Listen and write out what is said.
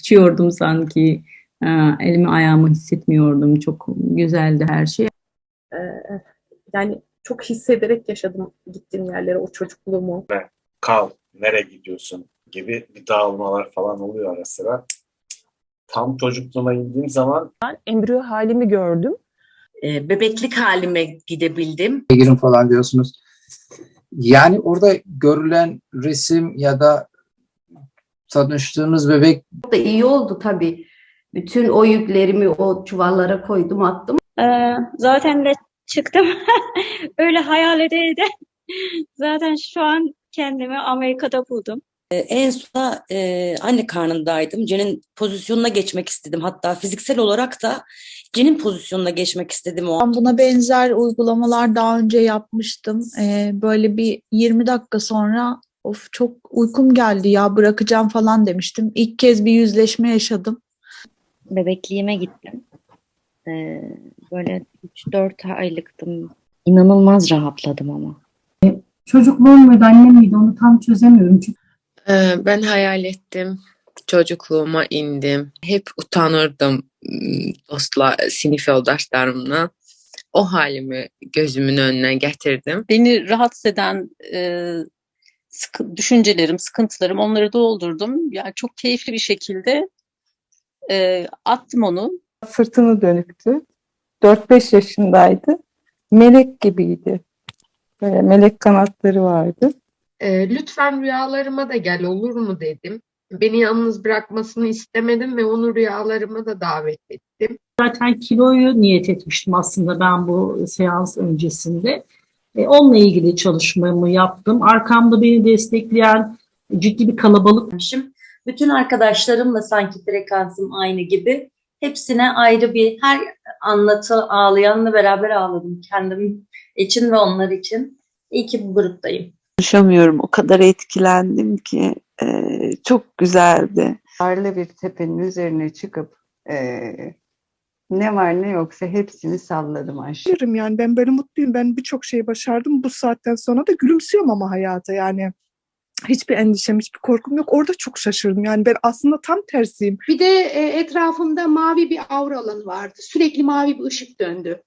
Uçuyordum sanki. Ee, elimi ayağımı hissetmiyordum. Çok güzeldi her şey. Ee, yani çok hissederek yaşadım gittiğim yerlere o çocukluğumu. kal, nereye gidiyorsun gibi bir dağılmalar falan oluyor ara sıra. Tam çocukluğuma indiğim zaman Ben embriyo halimi gördüm. e, bebeklik halime gidebildim. girin falan diyorsunuz. Yani orada görülen resim ya da tanıştığınız bebek da iyi oldu tabii. Bütün o yüklerimi o çuvallara koydum attım. Ee, zaten de çıktım. Öyle hayal ede ede. Zaten şu an kendimi Amerika'da buldum. En sonunda e, anne karnındaydım. Cenin pozisyonuna geçmek istedim. Hatta fiziksel olarak da Cenin pozisyonuna geçmek istedim o an. Ben buna benzer uygulamalar daha önce yapmıştım. Ee, böyle bir 20 dakika sonra of çok uykum geldi ya bırakacağım falan demiştim. İlk kez bir yüzleşme yaşadım. bebekliğime gittim. Ee, böyle 3-4 aylıktım. İnanılmaz rahatladım ama. Çocukluğum muydu, annem miydi onu tam çözemiyorum. Çünkü Ee, Ben hayal ettim. Çocukluğuma indim. Hep utanırdım ım, dostlar, sinif yoldaşlarımla. O halimi gözümün önüne getirdim. beni rahatsız eden e, sıkı- düşüncelerim, sıkıntılarım onları doldurdum. Yani çok keyifli bir şekilde e, attım onu. Sırtını dönüktü. 4-5 yaşındaydı. Melek gibiydi. Böyle melek kanatları vardı. Ee, lütfen rüyalarıma da gel olur mu dedim. Beni yalnız bırakmasını istemedim ve onu rüyalarıma da davet ettim. zaten kiloyu niyet etmiştim aslında ben bu seans öncesinde. E, onunla ilgili çalışmamı yaptım. Arkamda beni destekleyen ciddi bir kalabalık. Bütün arkadaşlarımla sanki frekansım aynı gibi. Hepsine ayrı bir her anlatı ağlayanla beraber ağladım kendim için ve onlar için. İyi ki bu gruptayım. Konuşamıyorum. O kadar etkilendim ki eee, çok güzeldi. Karlı bir tepenin üzerine çıkıp eee, ne var ne yoksa hepsini salladım aşağı. Yani ben böyle mutluyum. Ben birçok şeyi başardım. Bu saatten sonra da gülümsüyorum ama hayata yani. Hiçbir endişem, hiçbir korkum yok. Orada çok şaşırdım. Yani ben aslında tam tersiyim. Bir de e, etrafımda mavi bir aura alanı vardı. Sürekli mavi bir ışık döndü.